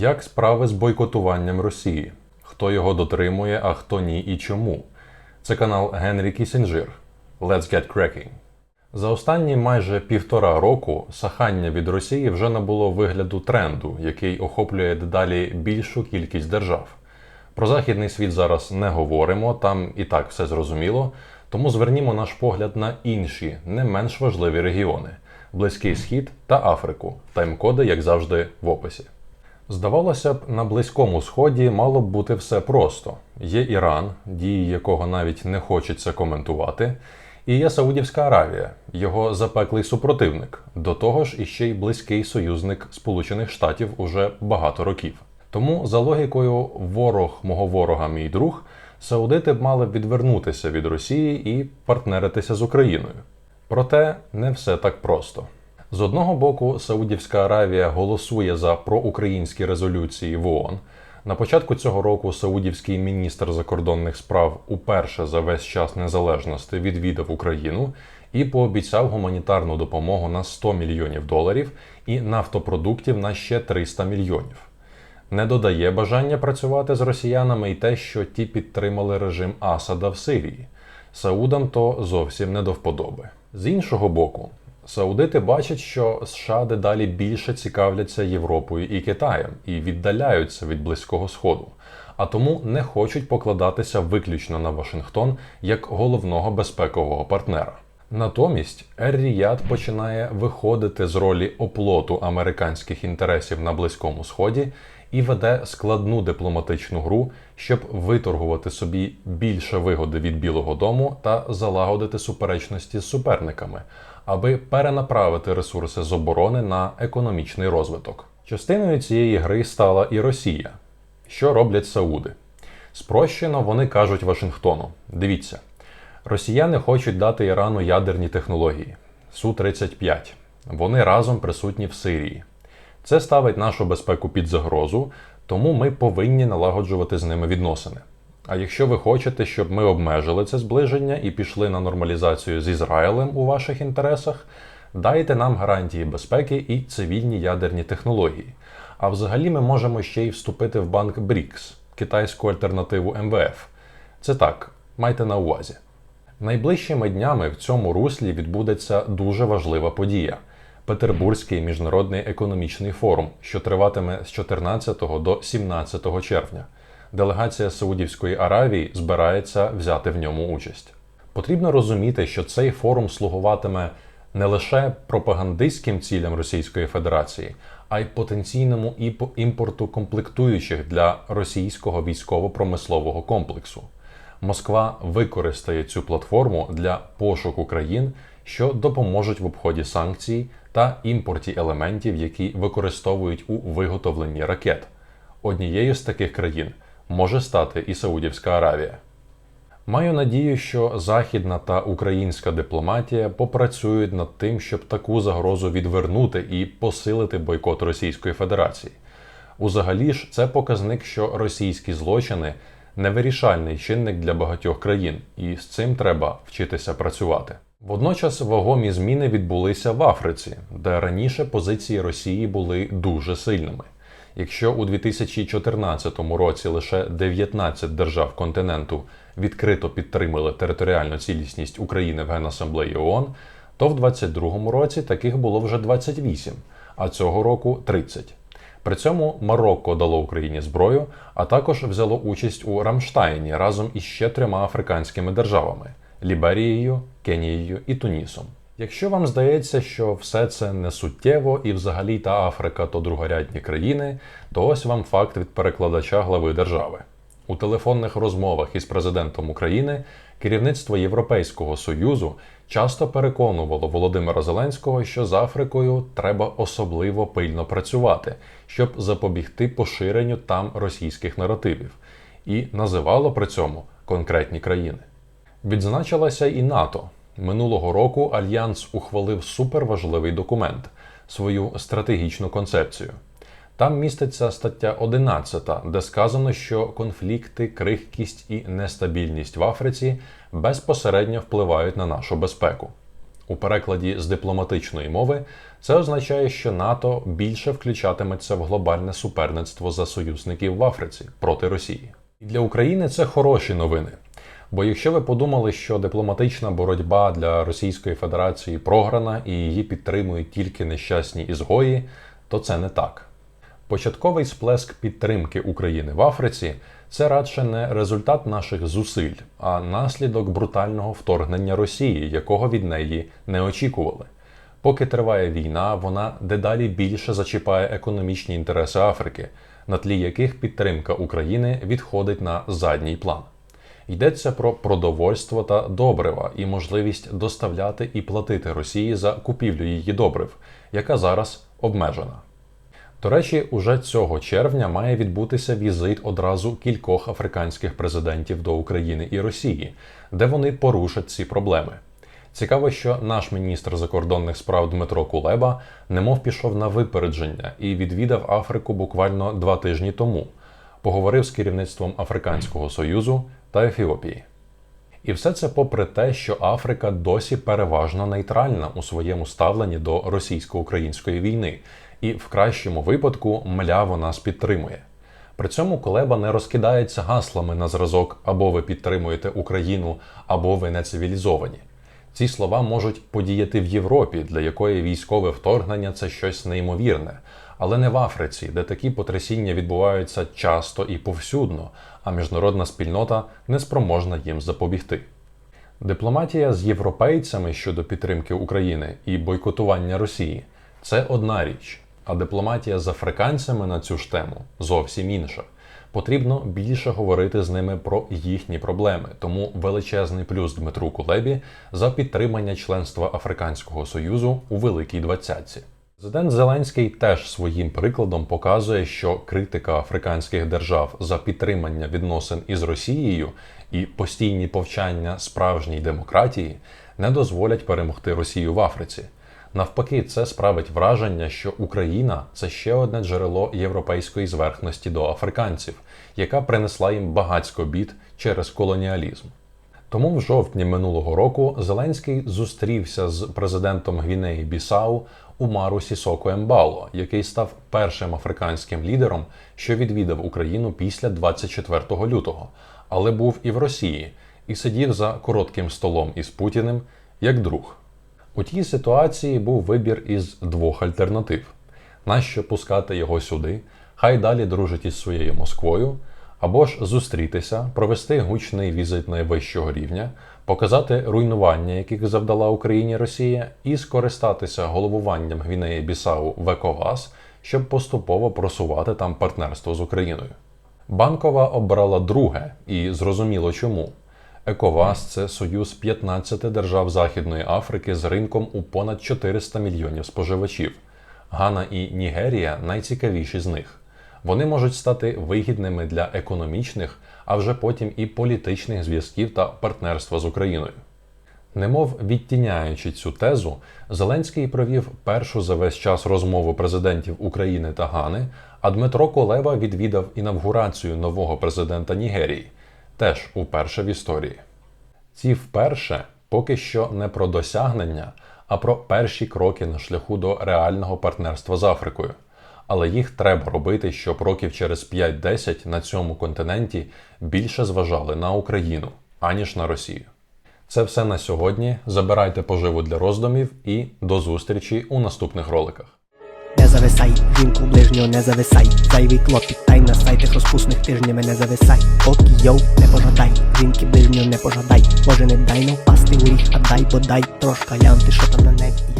Як справи з бойкотуванням Росії? Хто його дотримує, а хто ні і чому? Це канал Генрі Кісінджир. Let's get cracking. За останні майже півтора року сахання від Росії вже набуло вигляду тренду, який охоплює дедалі більшу кількість держав. Про західний світ зараз не говоримо, там і так все зрозуміло. Тому звернімо наш погляд на інші, не менш важливі регіони Близький Схід та Африку. Тайм-коди, як завжди, в описі. Здавалося б, на Близькому Сході мало б бути все просто. Є Іран, дії якого навіть не хочеться коментувати, і є Саудівська Аравія, його запеклий супротивник, до того ж іще й близький союзник Сполучених Штатів уже багато років. Тому, за логікою, ворог мого ворога, мій друг, саудити б мали відвернутися від Росії і партнеритися з Україною. Проте не все так просто. З одного боку, Саудівська Аравія голосує за проукраїнські резолюції в ООН. На початку цього року саудівський міністр закордонних справ уперше за весь час незалежності відвідав Україну і пообіцяв гуманітарну допомогу на 100 мільйонів доларів і нафтопродуктів на ще 300 мільйонів. Не додає бажання працювати з росіянами і те, що ті підтримали режим Асада в Сирії. Саудам то зовсім не до вподоби. З іншого боку, саудити бачать, що США дедалі більше цікавляться Європою і Китаєм і віддаляються від Близького Сходу, а тому не хочуть покладатися виключно на Вашингтон як головного безпекового партнера. Натомість Ер-Ріяд починає виходити з ролі оплоту американських інтересів на Близькому Сході і веде складну дипломатичну гру, щоб виторгувати собі більше вигоди від Білого Дому та залагодити суперечності з суперниками, аби перенаправити ресурси з оборони на економічний розвиток. Частиною цієї гри стала і Росія. Що роблять Сауди? Спрощено вони кажуть Вашингтону: дивіться, росіяни хочуть дати Ірану ядерні технології Су-35. Вони разом присутні в Сирії. Це ставить нашу безпеку під загрозу, тому ми повинні налагоджувати з ними відносини. А якщо ви хочете, щоб ми обмежили це зближення і пішли на нормалізацію з Ізраїлем у ваших інтересах, дайте нам гарантії безпеки і цивільні ядерні технології. А взагалі ми можемо ще й вступити в банк БРІКС, китайську альтернативу МВФ. Це так, майте на увазі. Найближчими днями в цьому руслі відбудеться дуже важлива подія. Петербурзький міжнародний економічний форум, що триватиме з 14 до 17 червня. Делегація Саудівської Аравії збирається взяти в ньому участь. Потрібно розуміти, що цей форум слугуватиме не лише пропагандистським цілям Російської Федерації, а й потенційному імпорту комплектуючих для російського військово-промислового комплексу. Москва використає цю платформу для пошуку країн, що допоможуть в обході санкцій та імпорті елементів, які використовують у виготовленні ракет. Однією з таких країн може стати і Саудівська Аравія. Маю надію, що західна та українська дипломатія попрацюють над тим, щоб таку загрозу відвернути і посилити бойкот Російської Федерації. Узагалі ж, це показник, що російські злочини невирішальний чинник для багатьох країн, і з цим треба вчитися працювати. Водночас вагомі зміни відбулися в Африці, де раніше позиції Росії були дуже сильними. Якщо у 2014 році лише 19 держав континенту відкрито підтримали територіальну цілісність України в Генасамблеї ООН, то в 2022 році таких було вже 28, а цього року 30. При цьому Марокко дало Україні зброю, а також взяло участь у Рамштайні разом із ще трьома африканськими державами Ліберією, Кенією і Тунісом. Якщо вам здається, що все це не суттєво і взагалі та Африка то другорядні країни, то ось вам факт від перекладача глави держави. У телефонних розмовах із президентом України керівництво Європейського союзу часто переконувало Володимира Зеленського, що з Африкою треба особливо пильно працювати, щоб запобігти поширенню там російських наративів, і називало при цьому конкретні країни. Відзначилася і НАТО. Минулого року Альянс ухвалив суперважливий документ свою стратегічну концепцію. Там міститься стаття 11, де сказано, що конфлікти, крихкість і нестабільність в Африці безпосередньо впливають на нашу безпеку. У перекладі з дипломатичної мови це означає, що НАТО більше включатиметься в глобальне суперництво за союзників в Африці проти Росії. І для України це хороші новини. Бо якщо ви подумали, що дипломатична боротьба для Російської Федерації програна і її підтримують тільки нещасні ізгої, то це не так. Початковий сплеск підтримки України в Африці це радше не результат наших зусиль, а наслідок брутального вторгнення Росії, якого від неї не очікували. Поки триває війна, вона дедалі більше зачіпає економічні інтереси Африки, на тлі яких підтримка України відходить на задній план. Йдеться про продовольство та добрива і можливість доставляти і платити Росії за купівлю її добрив, яка зараз обмежена. До речі, уже цього червня має відбутися візит одразу кількох африканських президентів до України і Росії, де вони порушать ці проблеми. Цікаво, що наш міністр закордонних справ Дмитро Кулеба немов пішов на випередження і відвідав Африку буквально два тижні тому. Поговорив з керівництвом Африканського Союзу та Ефіопії. І все це попри те, що Африка досі переважно нейтральна у своєму ставленні до російсько-української війни, і в кращому випадку мляво нас підтримує. При цьому Колеба не розкидається гаслами на зразок або ви підтримуєте Україну, або ви не цивілізовані. Ці слова можуть подіяти в Європі, для якої військове вторгнення це щось неймовірне, але не в Африці, де такі потрясіння відбуваються часто і повсюдно, а міжнародна спільнота не спроможна їм запобігти. Дипломатія з європейцями щодо підтримки України і бойкотування Росії це одна річ, а дипломатія з африканцями на цю ж тему зовсім інша. Потрібно більше говорити з ними про їхні проблеми, тому величезний плюс Дмитру Кулебі за підтримання членства Африканського Союзу у Великій Двадцятці. Президент Зеленський теж своїм прикладом показує, що критика африканських держав за підтримання відносин із Росією і постійні повчання справжній демократії не дозволять перемогти Росію в Африці. Навпаки, це справить враження, що Україна це ще одне джерело європейської зверхності до африканців, яка принесла їм багатько бід через колоніалізм. Тому в жовтні минулого року Зеленський зустрівся з президентом Гвінеї Бісау Умару Сісоко Ембало, який став першим африканським лідером, що відвідав Україну після 24 лютого, але був і в Росії, і сидів за коротким столом із Путіним як друг. У тій ситуації був вибір із двох альтернатив: нащо пускати його сюди, хай далі дружить із своєю Москвою, або ж зустрітися, провести гучний візит найвищого рівня, показати руйнування, яких завдала Україні Росія, і скористатися головуванням Гвінеї Бісау в ЕКОВАС, щоб поступово просувати там партнерство з Україною. Банкова обрала друге, і зрозуміло чому. ЕКОВАС це союз 15 держав Західної Африки з ринком у понад 400 мільйонів споживачів. Гана і Нігерія найцікавіші з них. Вони можуть стати вигідними для економічних, а вже потім і політичних зв'язків та партнерства з Україною. Немов відтіняючи цю тезу, Зеленський провів першу за весь час розмову президентів України та Гани, а Дмитро Колеба відвідав інавгурацію нового президента Нігерії, теж уперше в історії. Ці вперше поки що не про досягнення, а про перші кроки на шляху до реального партнерства з Африкою. Але їх треба робити, щоб років через 5-10 на цьому континенті більше зважали на Україну, аніж на Росію. Це все на сьогодні. Забирайте поживу для роздумів і до зустрічі у наступних роликах. Не зависай, жінку ближнього не зависай, зайвий клопіт, тай на сайтах розпусних тижнями не зависай, поки йоу, не пожадай, жінки ближнього не пожадай, може не дай не впасти у ріг, а дай бодай трошка лянти, що там на небі.